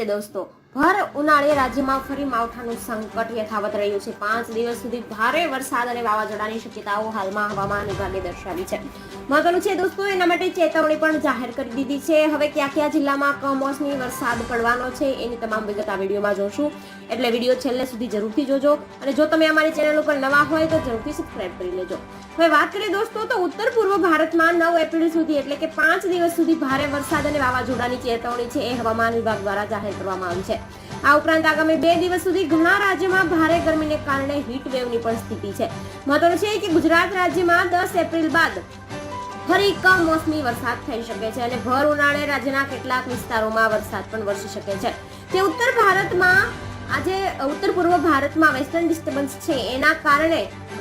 નમસ્તે દોસ્તો ભર ઉનાળે રાજ્યમાં ફરી માવઠાનું સંકટ યથાવત રહ્યું છે. પાંચ દિવસ સુધી ભારે વરસાદ અને વાવાઝોડાની શક્યતાઓ હાલમાં હવામાન વિભાગે દર્શાવી છે. મહત્વનું છે દોસ્તો, એના માટે ચેતવણી પણ જાહેર કરી દીધી છે. હવે કયા કયા જિલ્લામાં કમોસમી વરસાદ પડવાનો છે એની તમામ વિગત આ વિડીયોમાં જોશું. એટલે વીડિયો છેલ્લે સુધી જરૂરથી જોજો અને જો તમે અમારી ચેનલ ઉપર નવા હોય તો જરૂરથી સબસ્ક્રાઇબ કરી લેજો. હવે વાત કરીએ દોસ્તો, તો ઉત્તર પૂર્વ ભારતમાં નવ એપ્રિલ સુધી એટલે કે પાંચ દિવસ સુધી ભારે વરસાદ અને વાવાઝોડાની ચેતવણી છે એ હવામાન વિભાગ દ્વારા જાહેર કરવામાં આવી છે. આ ઉપરાંત આગામી બે દિવસ સુધી ઘણા રાજ્યોમાં ભારે ગરમીને કારણે હીટ વેવની પણ સ્થિતિ છે. મહત્વનું છે કે ગુજરાત રાજ્યમાં દસ એપ્રિલ બાદ ફરી કમોસમી વરસાદ થઈ શકે છે અને ભર ઉનાળે રાજ્યના કેટલાક વિસ્તારોમાં વરસાદ પણ વરસી શકે છે. તે ઉત્તર ભારતમાં આજે, ઉત્તર પૂર્વ ભારતમાં વેસ્ટર્ન ડિસ્ટર્બન્સ છે. એના કારણે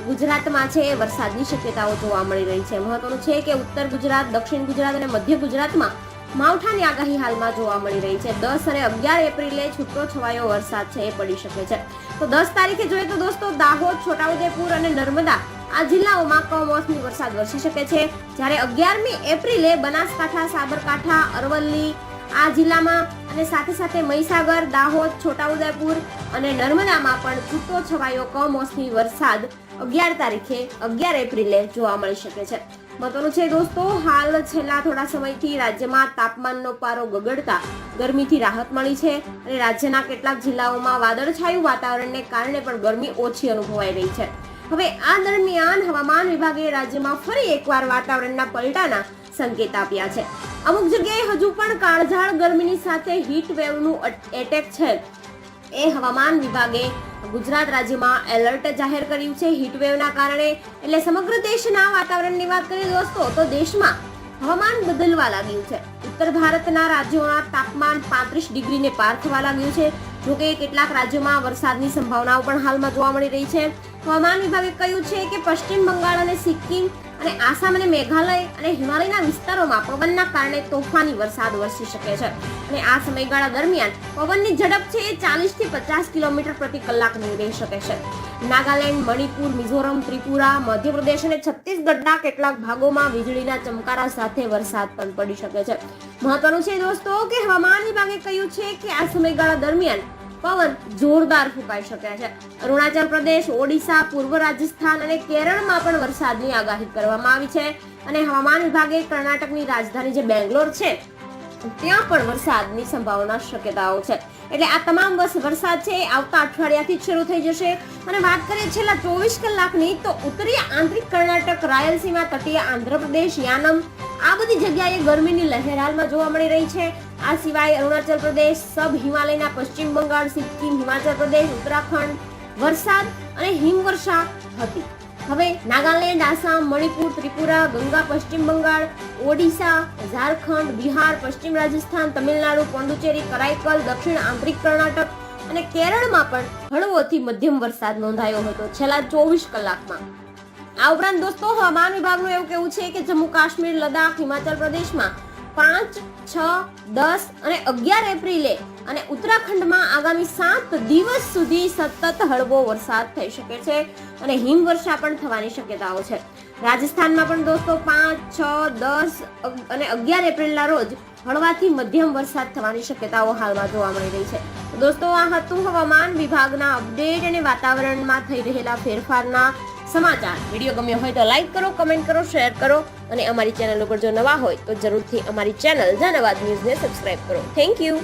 ગુજરાતમાં છે વરસાદની શક્યતાઓ જોવા મળી રહી છે. મહત્વનું છે કે ઉત્તર ગુજરાત, દક્ષિણ ગુજરાત અને મધ્ય ગુજરાતમાં માવઠાની આગાહી હાલમાં જોવા મળી રહી છે. દસ અને અગિયાર એપ્રિલે છૂટો છવાયો વરસાદ છે, એ પડી શકે છે. તો દસ તારીખે જોઈએ તો દોસ્તો, દાહોદ, છોટાઉદેપુર અને નર્મદા આ જિલ્લાઓમાં કમોસમી વરસાદ વરસી શકે છે. જ્યારે અગિયારમી એપ્રિલે બનાસકાંઠા, સાબરકાંઠા, અરવલ્લી આ જિલ્લામાં અને સાથે સાથે મહીસાગર, દાહોદ, છોટાઉદેપુર અને નર્મદામાં પણ છૂટો છવાયો કમોસમી વરસાદ અગિયાર તારીખે અગિયાર એપ્રિલે જોવા મળી શકે છે. મહત્વનું છે દોસ્તો, હાલ છેલ્લા થોડા સમયથી રાજ્યમાં તાપમાનનો પારો ગગડતા ગરમીથી રાહત મળી છે અને રાજ્યના કેટલાક જિલ્લાઓમાં વાદળછાયું વાતાવરણને કારણે પણ ગરમી ઓછી અનુભવાઈ રહી છે. હવે આ દરમિયાન હવામાન વિભાગે રાજ્યમાં ફરી એકવાર વાતાવરણના પલટાના સંકેત આપ્યા છે. અમુક જગ્યાએ હજુ પણ કાળઝાળ ગરમીની સાથે હીટ વેવનું એટેક છે. એ હવામાન વિભાગે ગુજરાત રાજ્યમાં એલર્ટ જાહેર કર્યું છે હીટવેવના કારણે. એટલે સમગ્ર દેશના વાતાવરણની વાત કરીએ દોસ્તો, તો દેશમાં હવામાન બદલવા લાગ્યું છે. ઉત્તર ભારતના રાજ્યોના તાપમાન પાંત્રીસ ડિગ્રીને પાર થવા લાગ્યું છે. જોકે કેટલાક રાજ્યોમાં વરસાદની સંભાવનાઓ પણ હાલમાં જોવા મળી રહી છે. હવામાન વિભાગે કહ્યું છે કે પશ્ચિમ બંગાળ અને સિક્કિમ અને આસામ અને મેઘાલય અને હિમાલયના વિસ્તારોમાં પવનના કારણે તોફાની વરસાદ વરસી શકે છે. અને આ સમયગાળા દરમિયાન પવનની ઝડપ છે એ ચાલીસથી પચાસ કિલોમીટર પ્રતિ કલાકની રહી શકે છે. નાગાલેન્ડ, મણિપુર, મિઝોરમ, ત્રિપુરા, મધ્યપ્રદેશ અને છત્તીસગઢના કેટલાક ભાગોમાં વીજળીના ચમકારા સાથે વરસાદ પણ પડી શકે છે. મહત્વનું છે દોસ્તો કે હવામાન વિભાગે કહ્યું છે કે આ સમયગાળા દરમિયાન પવન જોરદાર ફૂંકાઈ શકે છે. અરુણાચલ પ્રદેશ, ઓડિશા, પૂર્વ રાજસ્થાન અને કેરળમાં પણ વરસાદની આગાહી કરવામાં આવી છે અને હવામાન વિભાગે કર્ણાટકની રાજધાની જે બેંગ્લોર છે, ત્યાં પણ વરસાદની સંભાવના શક્યતાઓ છે. એટલે આ તમામ વરસાદ છે આવતા અઠવાડિયાથી શરૂ થઈ જશે. અને વાત કરીએ છેલ્લા ચોવીસ કલાકની તો ઉત્તરીય આંતરિક કર્ણાટક, રાયલસીમા, તટીય આંધ્રપ્રદેશ યાનમ આ બધી જગ્યાએ ગરમીની લહેર હાલમાં જોવા મળી રહી છે. આ સિવાય અરુણાચલ પ્રદેશ, સબ હિમાલયના પશ્ચિમ બંગાળ, સિક્કિમ, હિમાચલ પ્રદેશ, ઉત્તરાખંડ, વરસાદ અને હિમવર્ષા હતી. હવે નાગાલેન્ડ, આસામ, મણિપુર, ત્રિપુરા, ગંગા, પશ્ચિમ બંગાળ, ઓડિશા, ઝારખંડ, બિહાર, પશ્ચિમ રાજસ્થાન, તમિલનાડુ પોંડુચેરી કરાઈકલ, દક્ષિણ આંતરિક કર્ણાટક અને કેરળમાં પણ હળવોથી મધ્યમ વરસાદ નોંધાયો હતો છેલ્લા ચોવીસ કલાકમાં. આ ઉપરાંત દોસ્તો, હવામાન વિભાગનું એવું કેવું છે કે જમ્મુ કાશ્મીર લદાખ હિમાચલ પ્રદેશમાં પાંચ, છ, દસ અને અગિયાર એપ્રિલે. અને ઉત્તરાખંડમાં આગામી સાત દિવસ સુધી સતત હળવો વરસાદ થઈ શકે છે અને હિમવર્ષા પણ થવાની શક્યતાઓ છે. રાજસ્થાનમાં પણ દોસ્તો પાંચ, છ, દસ અને અગિયાર એપ્રિલના રોજ હળવાથી મધ્યમ વરસાદ થવાની શક્યતાઓ હાલમાં જોવા મળી રહી છે. દોસ્તો આ હતું હવામાન વિભાગના અપડેટ અને વાતાવરણમાં થઈ રહેલા ફેરફારના સમાચાર. વીડિયો ગમ્યો હોય તો લાઈક કરો, કમેન્ટ કરો, શેર કરો અને અમારી ચેનલ ઉપર જો નવા હોય તો જરૂરથી અમારી ચેનલ ધન્યવાદ ન્યૂઝને સબસ્ક્રાઇબ કરો. Thank you.